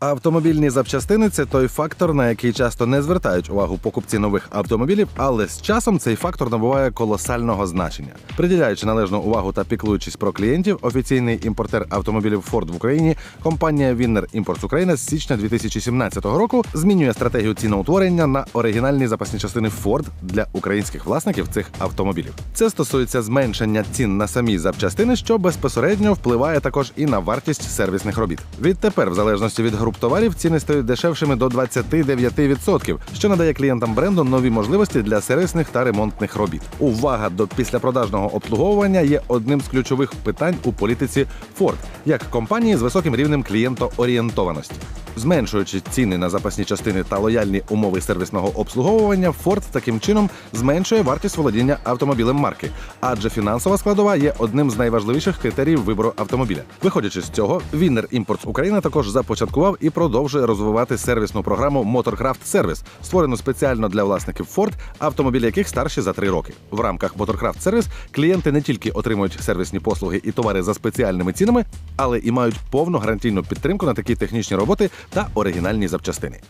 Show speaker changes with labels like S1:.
S1: Автомобільні запчастини це той фактор, на який часто не звертають увагу покупці нових автомобілів, але з часом цей фактор набуває колосального значення. Приділяючи належну увагу та піклуючись про клієнтів, офіційний імпортер автомобілів Ford в Україні, компанія Winner Imports Україна з січня 2017 року змінює стратегію ціноутворення на оригінальні запасні частини Ford для українських власників цих автомобілів. Це стосується зменшення цін на самі запчастини, що безпосередньо впливає також і на вартість сервісних робіт. Відтепер, в залежності від груп товарів, ціни стають дешевшими до 29%, що надає клієнтам бренду нові можливості для сервісних та ремонтних робіт. Увага до післяпродажного обслуговування є одним з ключових питань у політиці Ford, як компанії з високим рівнем клієнтоорієнтованості. Зменшуючи ціни на запасні частини та лояльні умови сервісного обслуговування, Ford таким чином зменшує вартість володіння автомобілем марки, адже фінансова складова є одним з найважливіших критеріїв вибору автомобіля. Виходячи з цього, Winner Imports Україна також започаткував і продовжує розвивати сервісну програму Motorcraft Service, створену спеціально для власників Ford, автомобілі яких старші за три роки. В рамках Motorcraft Service клієнти не тільки отримують сервісні послуги і товари за спеціальними цінами, але і мають повну гарантійну підтримку на такі технічні роботи та оригінальні запчастини.